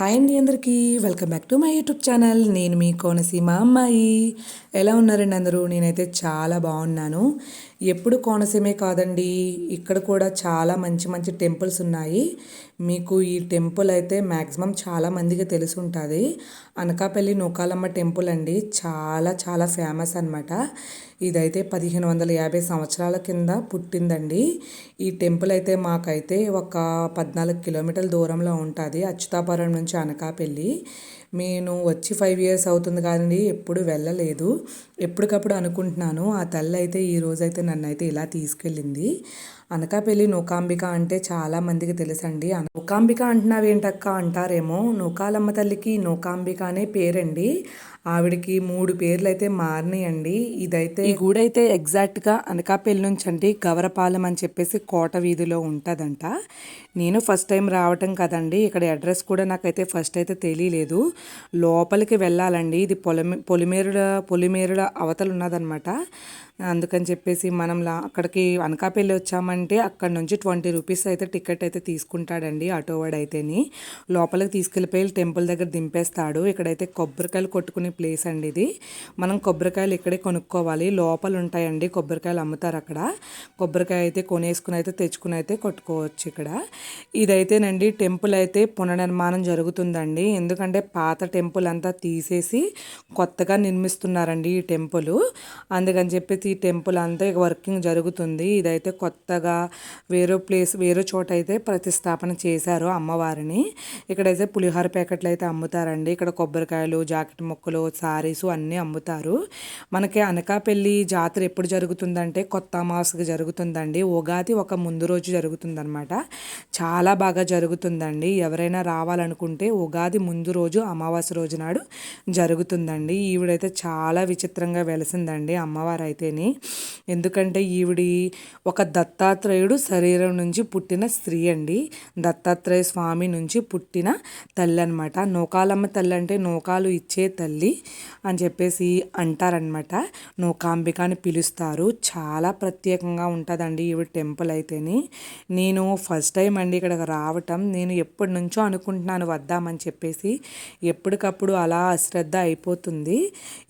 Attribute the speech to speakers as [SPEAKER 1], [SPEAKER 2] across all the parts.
[SPEAKER 1] Hi అండి అందరికీ. Welcome back to my YouTube channel. నేను మీ కోనసీమ అమ్మాయి. ఎలా ఉన్నారండి అందరూ? నేనైతే చాలా బాగున్నాను. ఎప్పుడు కోనసీమే కాదండి. ఇక్కడ కూడా చాలా మంచి మంచి టెంపుల్స్ ఉన్నాయి. మీకు ఈ టెంపుల్ అయితే మ్యాక్సిమం చాలా మందికి తెలిసి ఉంటుంది. అనకాపల్లి నూకాలమ్మ టెంపుల్ అండి. చాలా చాలా ఫేమస్ అనమాట ఇదైతే పదిహేను వందల యాభై సంవత్సరాల కింద పుట్టిందండి. ఈ టెంపుల్ అయితే మాకైతే ఒక పద్నాలుగు కిలోమీటర్ల దూరంలో ఉంటుంది. అచ్యుతాపురం నుంచి అనకాపల్లి. నేను వచ్చి ఫైవ్ ఇయర్స్ అవుతుంది కానీ ఎప్పుడు వెళ్ళలేదు. ఎప్పటికప్పుడు అనుకుంటున్నాను ఆ తల్లి అయితే ఈ రోజైతే నన్ను అయితే ఇలా తీసుకెళ్ళింది. అనకాపల్లి నూకాంబిక అంటే చాలా మందికి తెలుసండి. నూకాంబిక అంటున్నావేంటక్క అంటారేమో? నూకాలమ్మ తల్లికి నూకాంబిక అనే పేరండి. ఆవిడకి మూడు పేర్లు అయితే మారినాయండి. ఇదైతే ఈ గుడి అయితే ఎగ్జాక్ట్గా అనకాపల్లి నుంచి అండి గవరపాలెం అని చెప్పేసి కోట వీధిలో ఉంటుందంట. నేను ఫస్ట్ టైం రావటం కదండి. ఇక్కడ అడ్రస్ కూడా నాకైతే ఫస్ట్ అయితే తెలియలేదు. లోపలికి వెళ్ళాలండి. ఇది పొలిమే పొలిమేరుల పొలిమేరుల అవతలు ఉన్నదనమాట. అందుకని చెప్పేసి మనం అక్కడికి అనకాపల్లి వచ్చామంటే అక్కడ నుంచి ట్వంటీ రూపీస్ అయితే టికెట్ అయితే తీసుకుంటాడండి ఆటోవాడు అయితేని లోపలికి తీసుకెళ్ళిపోయి టెంపుల్ దగ్గర దింపేస్తాడు. ఇక్కడైతే కొబ్బరికాయలు కొట్టుకునే ప్లేస్ అండి ఇది. మనం కొబ్బరికాయలు ఇక్కడే కొనుక్కోవాలి. లోపల ఉంటాయండి కొబ్బరికాయలు అమ్ముతారు అక్కడ. కొబ్బరికాయ అయితే కొనేసుకుని అయితే తెచ్చుకుని అయితే కొట్టుకోవచ్చు ఇక్కడ. ఇదైతేనండి టెంపుల్ అయితే పునర్నిర్మాణం జరుగుతుందండి. ఎందుకంటే పాత టెంపుల్ అంతా తీసేసి కొత్తగా నిర్మిస్తున్నారండి ఈ టెంపుల్. అందుకని చెప్పేసి ఈ టెంపుల్ అంతా వర్కింగ్ జరుగుతుంది. ఇదైతే కొత్తగా వేరే ప్లేస్ వేరే చోట అయితే ప్రతిష్టాపన చేశారు అమ్మవారిని. ఇక్కడైతే పులిహోర ప్యాకెట్లు అయితే అమ్ముతారండి. ఇక్కడ కొబ్బరికాయలు జాకెట్ ముక్కలు సారీస్ అన్నీ అమ్ముతారు. మనకి అనకాపల్లి జాతర ఎప్పుడు జరుగుతుందంటే కొత్త అమావాస్యకి జరుగుతుందండి. ఉగాది ఒక ముందు రోజు జరుగుతుందనమాట చాలా బాగా జరుగుతుందండి. ఎవరైనా రావాలనుకుంటే ఉగాది ముందు రోజు అమావాస్య రోజు నాడు జరుగుతుందండి. ఈవిడైతే చాలా విచిత్రంగా వెలిసిందండి అమ్మవారు అయితేని ఎందుకంటే ఈవిడి ఒక దత్తాత్రేయుడు శరీరం నుంచి పుట్టిన స్త్రీ అండి. దత్తాత్రేయ స్వామి నుంచి పుట్టిన తల్లి అనమాట నూకాలమ్మ తల్లి అంటే నూకాలు ఇచ్చే తల్లి. అని చెప్పేసి అంటారనమాట నూకాంబిక అని పిలుస్తారు. చాలా ప్రత్యేకంగా ఉంటుందండి ఈవిడ టెంపుల్ అయితేని. నేను ఫస్ట్ టైం అండి ఇక్కడికి రావటం. నేను ఎప్పటి నుంచో అనుకుంటున్నాను వద్దామని చెప్పేసి. ఎప్పటికప్పుడు అలా అశ్రద్ధ అయిపోతుంది.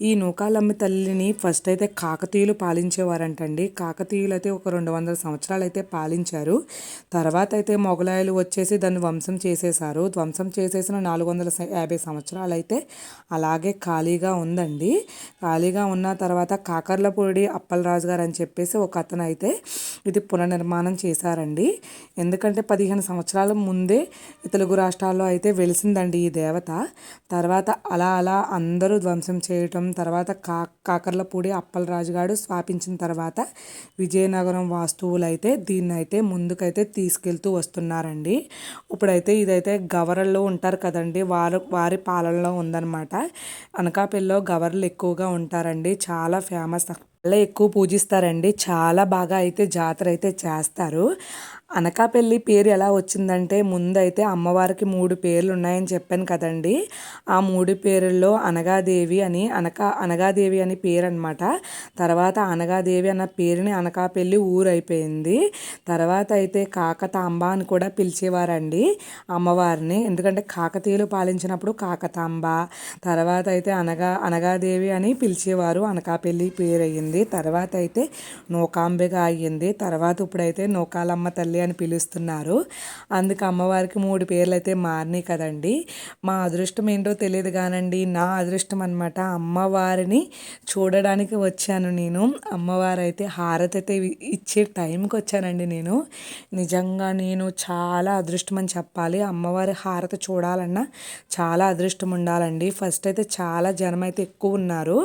[SPEAKER 1] ఈ నూకాలమ్మ తల్లిని ఫస్ట్ అయితే కాకతీయులు పాలించేవారంటండి. కాకతీయులు అయితే ఒక రెండు వందల సంవత్సరాలు అయితే పాలించారు. తర్వాత అయితే మొఘలాయలు వచ్చేసి దాన్ని ధ్వంసం చేసేసారు ధ్వంసం చేసేసిన నాలుగు వందల యాభై సంవత్సరాలు అయితే అలాగే ఖాళీగా ఉందండి. ఖాళీగా ఉన్న తర్వాత కాకర్లపూడి అప్పలరాజు గారు అని చెప్పేసి ఒక అతను అయితే ఇది పునర్నిర్మాణం చేశారండి. ఎందుకంటే పదిహేను సంవత్సరాల ముందే తెలుగు రాష్ట్రాల్లో అయితే వెలిసిందండి ఈ దేవత. తర్వాత అలా అలా అందరూ ధ్వంసం చేయటం తర్వాత కా కాకర్లపూడి అప్పలరాజు గారు స్థాపించిన తర్వాత విజయనగరం వాస్తువులు అయితే దీన్ని అయితే ముందుకైతే తీసుకెళ్తూ వస్తున్నారండి. ఇప్పుడైతే ఇదైతే గవరల్లో ఉంటారు కదండి. వారు వారి పాలనలో ఉందన్నమాట. అనకాపల్లిలో గవర్లు ఎక్కువగా ఉంటారండి. చాలా ఫేమస్. చాలా ఎక్కువ పూజిస్తారండి. చాలా బాగా అయితే జాతర అయితే చేస్తారు. అనకాపల్లి పేరు ఎలా వచ్చిందంటే ముందైతే అమ్మవారికి మూడు పేర్లు ఉన్నాయని చెప్పాను కదండి. ఆ మూడు పేరుల్లో అనగాదేవి అని అనక అనగాదేవి అని పేరు అనమాట తర్వాత అనగాదేవి అన్న పేరుని అనకాపల్లి ఊరు అయిపోయింది. తర్వాత అయితే కాకతాంబ అని కూడా పిలిచేవారండి అమ్మవారిని. ఎందుకంటే కాకతీయులు పాలించినప్పుడు కాకతాంబ తర్వాత అయితే అనగా అనగాదేవి అని పిలిచేవారు అనకాపల్లి పేరు అయ్యింది తర్వాత అయితే నూకాంబిగా అయ్యింది. తర్వాత ఇప్పుడైతే నూకాలమ్మ తల్లి తల్లి అని పిలుస్తున్నారు. అందుకు అమ్మవారికి మూడు పేర్లు అయితే మారినాయి కదండి. మా అదృష్టం ఏంటో తెలియదు కానండి. నా అదృష్టం అనమాట అమ్మవారిని చూడడానికి వచ్చాను నేను. అమ్మవారు అయితే హారతి అయితే ఇచ్చే టైంకి వచ్చానండి నేను. నిజంగా నేను చాలా అదృష్టం అని చెప్పాలి. అమ్మవారి హారతి చూడాలన్నా చాలా అదృష్టం ఉండాలండి. ఫస్ట్ అయితే చాలా జనం అయితే ఎక్కువ ఉన్నారు.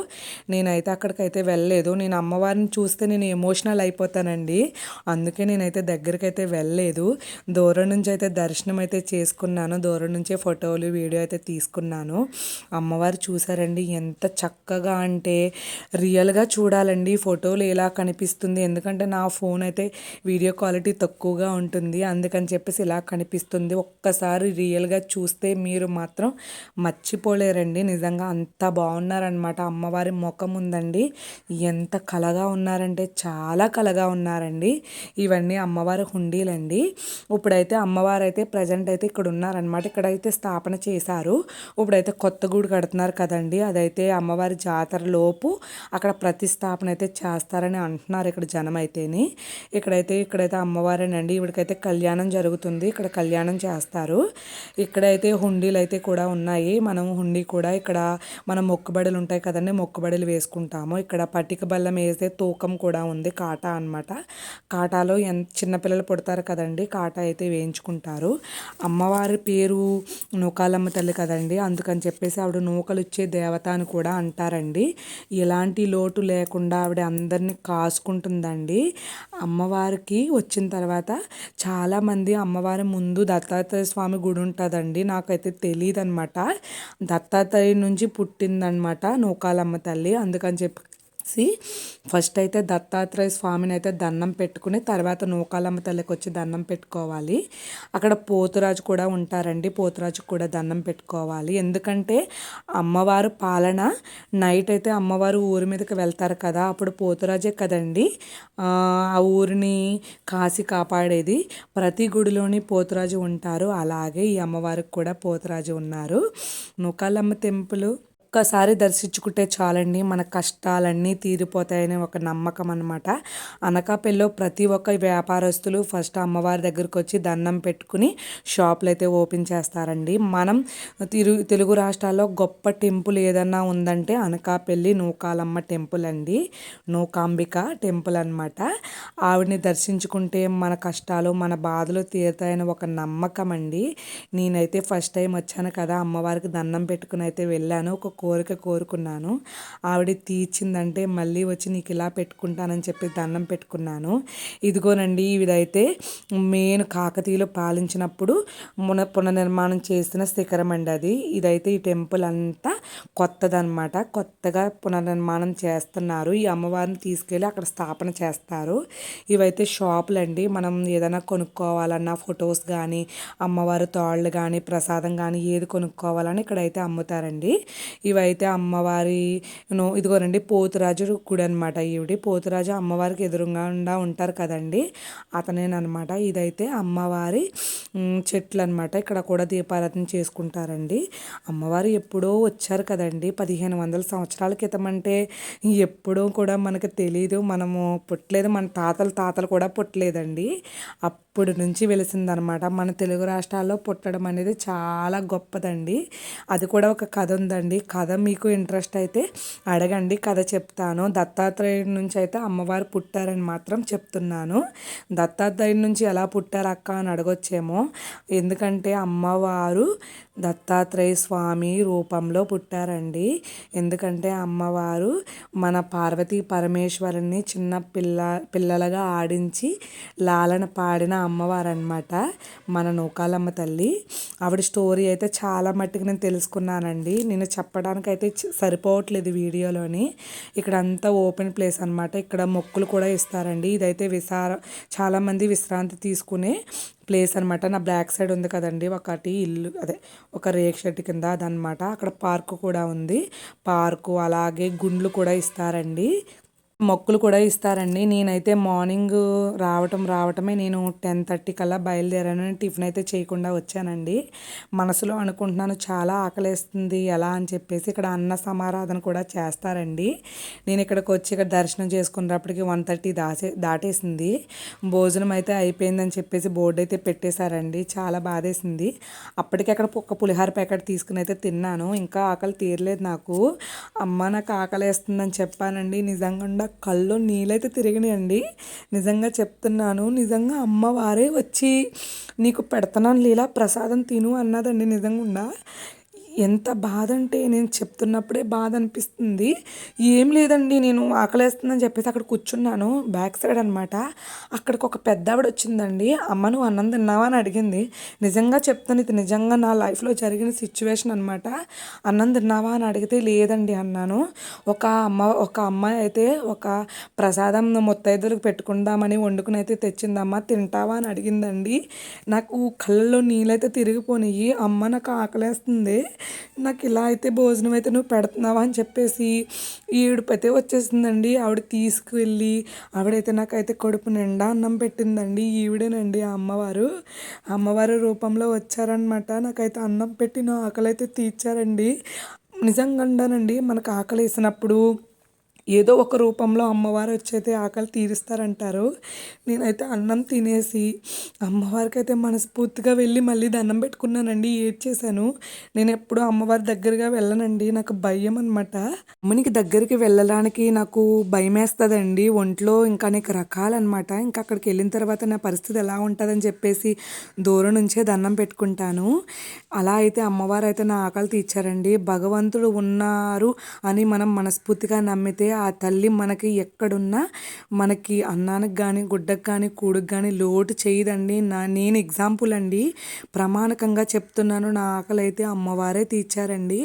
[SPEAKER 1] నేనైతే అక్కడికైతే వెళ్ళలేదు. నేను అమ్మవారిని చూస్తే నేను ఎమోషనల్ అయిపోతానండి. అందుకే నేనైతే దగ్గరికి అయితే వెళ్ళలేదు. దూరం నుంచి అయితే దర్శనం అయితే చేసుకున్నాను. దూరం నుంచే ఫోటోలు వీడియో అయితే తీసుకున్నాను. అమ్మవారు చూసారండి ఎంత చక్కగా అంటే రియల్గా చూడాలండి. ఫోటోలు ఎలా కనిపిస్తుంది? ఎందుకంటే నా ఫోన్ అయితే వీడియో క్వాలిటీ తక్కువగా ఉంటుంది. అందుకని చెప్పేసి ఇలా కనిపిస్తుంది. ఒక్కసారి రియల్గా చూస్తే మీరు మాత్రం మర్చిపోలేరండి. నిజంగా అంత బాగున్నారనమాట అమ్మవారి ముఖం ఉందండి. ఎంత ఎంత కలగా ఉన్నారంటే చాలా కలగా ఉన్నారండి. ఇవన్నీ అమ్మవారి హుండీలండి. ఇప్పుడైతే అమ్మవారు అయితే ప్రజెంట్ అయితే ఇక్కడ ఉన్నారనమాట ఇక్కడైతే స్థాపన చేశారు. ఇప్పుడైతే కొత్త గుడి కడుతున్నారు కదండి. అదైతే అమ్మవారి జాతర లోపు అక్కడ ప్రతిష్టాపన అయితే చేస్తారని అంటున్నారు ఇక్కడ జనం అయితేని ఇక్కడైతే ఇక్కడైతే అమ్మవారేనండి. ఇవిడికైతే కళ్యాణం జరుగుతుంది. ఇక్కడ కళ్యాణం చేస్తారు. ఇక్కడైతే హుండీలు అయితే కూడా ఉన్నాయి. మనం హుండీ కూడా ఇక్కడ మనం మొక్కుబడులు ఉంటాయి కదండి. మొక్కుబడులు వేసుకుంటాము. ఇక్కడ పట్టిక బల్లం వేసే తూకం కూడా ఉంది కాటా అనమాట కాటాలో ఎంత చిన్నపిల్లలు పుడతారు కదండి కాటా అయితే వేయించుకుంటారు. అమ్మవారి పేరు నూకాలమ్మ తల్లి కదండి అందుకని చెప్పేసి ఆవిడ నూకలు ఇచ్చే దేవత అని కూడా అంటారండి. ఎలాంటి లోటు లేకుండా ఆవిడ అందరినీ కాసుకుంటుందండి. అమ్మవారికి వచ్చిన తర్వాత చాలామంది అమ్మవారి ముందు దత్తాత్రేయ స్వామి గుడి ఉంటుందండి నాకైతే తెలియదు అనమాట దత్తాత్రేయ నుంచి పుట్టిందనమాట నూకాలమ్మ తల్లి అందుకని చెప్పి సి ఫస్ట్ అయితే దత్తాత్రేయ స్వామిని అయితే దండం పెట్టుకుని తర్వాత నూకాలమ్మ తల్లికి వచ్చి దండం పెట్టుకోవాలి. అక్కడ పోతురాజు కూడా ఉంటారండి పోతురాజు కూడా దండం పెట్టుకోవాలి. ఎందుకంటే అమ్మవారు పాలన నైట్ అయితే అమ్మవారు ఊరి మీదకి వెళ్తారు కదా అప్పుడు పోతురాజే కదండి. ఆ ఊరిని కాసి కాపాడేది. ప్రతి గుడిలోని పోతురాజు ఉంటారు. అలాగే ఈ అమ్మవారికి కూడా పోతురాజు ఉన్నారు. నూకాలమ్మ టెంపుల్ ఒక్కసారి దర్శించుకుంటే చాలండి. మన కష్టాలన్నీ తీరిపోతాయనే ఒక నమ్మకం అనమాట అనకాపల్లిలో ప్రతి ఒక్క వ్యాపారస్తులు ఫస్ట్ అమ్మవారి దగ్గరికి వచ్చి దండం పెట్టుకుని షాపులు అయితే ఓపెన్ చేస్తారండి. మనం తిరు తెలుగు రాష్ట్రాల్లో గొప్ప టెంపుల్ ఏదన్నా ఉందంటే అనకాపల్లి నూకాలమ్మ టెంపుల్ అండి. నూకాంబిక టెంపుల్ అనమాట ఆవిడని దర్శించుకుంటే మన కష్టాలు మన బాధలు తీరుతాయని ఒక నమ్మకం అండి. నేనైతే ఫస్ట్ టైం వచ్చాను కదా అమ్మవారికి దండం పెట్టుకుని అయితే వెళ్ళాను. ఒక కోరిక కోరుకున్నాను. ఆవిడ తీర్చిందంటే మళ్ళీ వచ్చి నీకు ఇలా పెట్టుకుంటానని చెప్పి దండం పెట్టుకున్నాను. ఇదిగోనండి ఇదైతే నేను కాకతీయులు పాలించినప్పుడు మున పునర్నిర్మాణం చేసిన శిఖరం అండి అది. ఇదైతే ఈ టెంపుల్ అంతా కొత్తదనమాట కొత్తగా పునర్నిర్మాణం చేస్తున్నారు. ఈ అమ్మవారిని తీసుకెళ్ళి అక్కడ స్థాపన చేస్తారు. ఇవైతే షాపులు అండి. మనం ఏదైనా కొనుక్కోవాలన్నా ఫొటోస్ కానీ అమ్మవారి తాళ్ళు కానీ ప్రసాదం కానీ ఏది కొనుక్కోవాలని ఇక్కడైతే అమ్ముతారండి. ఇవైతే అమ్మవారి నో ఇదిగోనండి పోతురాజు గుడి అనమాట ఈవిడి పోతురాజు అమ్మవారికి ఎదురుగా ఉంటారు కదండి. అతనేనమాట ఇదైతే అమ్మవారి చెట్లు అనమాట ఇక్కడ కూడా దీపారాధన చేసుకుంటారండి. అమ్మవారు ఎప్పుడో వచ్చారు కదండి. పదిహేను వందల సంవత్సరాల క్రితం అంటే ఎప్పుడూ కూడా మనకు తెలియదు మనము పుట్టలేదు. మన తాతలు తాతలు కూడా పుట్టలేదండి. అప్పుడు నుంచి వెలిసిందనమాట మన తెలుగు రాష్ట్రాల్లో పుట్టడం అనేది చాలా గొప్పదండి. అది కూడా ఒక కథ ఉందండి. కథ కథ మీకు ఇంట్రెస్ట్ అయితే అడగండి. కథ చెప్తాను. దత్తాత్రేయుడి నుంచి అయితే అమ్మవారు పుట్టారని మాత్రం చెప్తున్నాను. దత్తాత్రేయుడి నుంచి ఎలా పుట్టారు అక్క అని అడగొచ్చేమో. ఎందుకంటే అమ్మవారు దత్తాత్రేయ స్వామి రూపంలో పుట్టారండి. ఎందుకంటే అమ్మవారు మన పార్వతీ పరమేశ్వరుని చిన్న పిల్ల పిల్లలుగా ఆడించి లాలన పాడిన అమ్మవారు అనమాట మన నూకాలమ్మ తల్లి. ఆవిడ స్టోరీ అయితే చాలా మట్టుకు నేను తెలుసుకున్నానండి. నేను చెప్పడానికి అయితే సరిపోవట్లేదు వీడియోలోని ఇక్కడ అంతా ఓపెన్ ప్లేస్ అనమాట ఇక్కడ మొక్కులు కూడా ఇస్తారండి. ఇదైతే విసార చాలామంది విశ్రాంతి తీసుకునే ప్లేస్ అనమాట నా బ్యాక్ సైడ్ ఉంది కదండి. ఒకటి ఇల్లు అదే ఒక రేక్ షెడ్ కింద అదనమాట అక్కడ పార్కు కూడా ఉంది. పార్కు అలాగే గుండ్లు కూడా ఇస్తారండి. మొక్కులు కూడా ఇస్తారండి. నేనైతే మార్నింగ్ రావటం రావటమే నేను టెన్ థర్టీ కల్లా బయలుదేరాను. టిఫిన్ అయితే చేయకుండా వచ్చానండి. మనసులో అనుకుంటున్నాను చాలా ఆకలేస్తుంది ఎలా అని చెప్పేసి ఇక్కడ అన్న సమారాధన కూడా చేస్తారండి. నేను ఇక్కడికి వచ్చి ఇక్కడ దర్శనం చేసుకున్నప్పటికి వన్ థర్టీ దాసే దాటేసింది. భోజనం అయితే అయిపోయిందని చెప్పేసి బోర్డు అయితే పెట్టేశారండి. చాలా బాధేసింది. అప్పటికి అక్కడ ఒక పులిహార ప్యాకెట్ తీసుకుని అయితే తిన్నాను. ఇంకా ఆకలి తీరలేదు నాకు. అమ్మ నాకు ఆకలి వేస్తుందని చెప్పానండి. నిజంగా కళ్ళు నీళ్ళైతే తిరిగినాయండి. నిజంగా చెప్తున్నాను నిజంగా అమ్మవారే వచ్చి నీకు పెడతాను లీలా ప్రసాదం తిను అన్నదండి నిజంగా ఎంత బాధ అంటే నేను చెప్తున్నప్పుడే బాధ అనిపిస్తుంది ఏం లేదండి నేను ఆకలేస్తుందని చెప్పేసి అక్కడ కూర్చున్నాను బ్యాక్ సైడ్ అనమాట అక్కడికి ఒక పెద్ద ఆవిడ వచ్చిందండి. అమ్మ నువ్వు అన్నం తిన్నావా? అని అడిగింది. నిజంగా చెప్తాను ఇది నిజంగా నా లైఫ్లో జరిగిన సిచ్యువేషన్ అనమాట అన్నం తిన్నావా? అని అడిగితే లేదండి అన్నాను. ఒక అమ్మ ఒక అమ్మాయి అయితే ఒక ప్రసాదం ముత్తైదులకు పెట్టుకుందామని వండుకుని అయితే తెచ్చిందమ్మ తింటావా? అని అడిగిందండి. నాకు కళ్ళలో నీళ్ళైతే తిరిగిపోయినాయి అమ్మ నాకు ఆకలేస్తుంది. నాకు ఇలా అయితే భోజనం అయితే నువ్వు పెడుతున్నావా అని చెప్పేసి ఈడుపైతే వచ్చేసిందండి. ఆవిడ తీసుకువెళ్ళి ఆవిడైతే నాకైతే కడుపు నిండా అన్నం పెట్టిందండి. ఈవిడేనండి ఆ అమ్మవారు. అమ్మవారి రూపంలో వచ్చారనమాట నాకైతే అన్నం పెట్టి నా ఆకలి అయితే తీర్చారండి నిజంగానండి మనకు ఆకలి వేసినప్పుడు ఏదో ఒక రూపంలో అమ్మవారు వచ్చైతే ఆకలి తీరుస్తారంటారు. నేనైతే అన్నం తినేసి అమ్మవారికి అయితే మనస్ఫూర్తిగా వెళ్ళి మళ్ళీ దండం పెట్టుకున్నానండి ఏడ్చేశాను. నేను ఎప్పుడు అమ్మవారి దగ్గరగా వెళ్ళనండి నాకు భయం అనమాట అమ్మనికి దగ్గరికి వెళ్ళడానికి నాకు భయం వేస్తుందండి ఒంట్లో ఇంకా అనేక రకాలన్నమాట. ఇంకా అక్కడికి వెళ్ళిన తర్వాత నా పరిస్థితి ఎలా ఉంటుందని చెప్పేసి దూరం నుంచే దండం పెట్టుకుంటాను. అలా అయితే అమ్మవారు అయితే నా ఆకలి తీర్చారండి. భగవంతుడు ఉన్నారు అని మనం మనస్ఫూర్తిగా నమ్మితే ఆ తల్లి మనకి ఎక్కడున్నా మనకి అన్నానికి కానీ గుడ్డకు కానీ కూడుకు కానీ లోటు చేయదండి. నా నేను ఎగ్జాంపుల్ అండి. ప్రమాణకంగా చెప్తున్నాను. నా ఆకలి అయితే అమ్మవారే తీర్చారండి.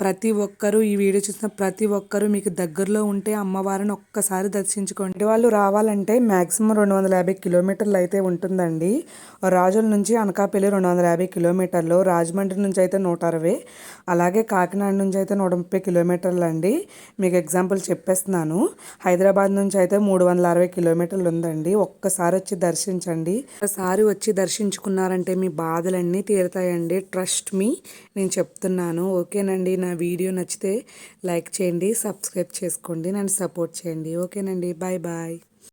[SPEAKER 1] ప్రతి ఒక్కరూ ఈ వీడియో చూసిన ప్రతి ఒక్కరూ మీకు దగ్గరలో ఉంటే అమ్మవారిని ఒక్కసారి దర్శించుకోండి. వాళ్ళు రావాలంటే మ్యాక్సిమం రెండు వందల యాభై కిలోమీటర్లు అయితే ఉంటుందండి. రాజుల నుంచి అనకాపల్లి రెండు వందల యాభై కిలోమీటర్లు రాజమండ్రి నుంచి అయితే నూట అరవై అలాగే కాకినాడ నుంచి అయితే నూట ముప్పై కిలోమీటర్లు అండి. మీకు ఎగ్జాంపుల్ చెప్పారు చెప్పేస్తున్నాను హైదరాబాద్ నుంచి అయితే మూడు వందల అరవై కిలోమీటర్లు ఉందండి. ఒక్కసారి వచ్చి దర్శించండి. ఒకసారి వచ్చి దర్శించుకున్నారంటే మీ బాధలన్నీ తీరుతాయండి. ట్రస్ట్ మీ నేను చెప్తున్నాను. ఓకేనండి నా వీడియో నచ్చితే లైక్ చేయండి సబ్స్క్రైబ్ చేసుకోండి నన్ను సపోర్ట్ చేయండి. ఓకేనండి బాయ్ బాయ్.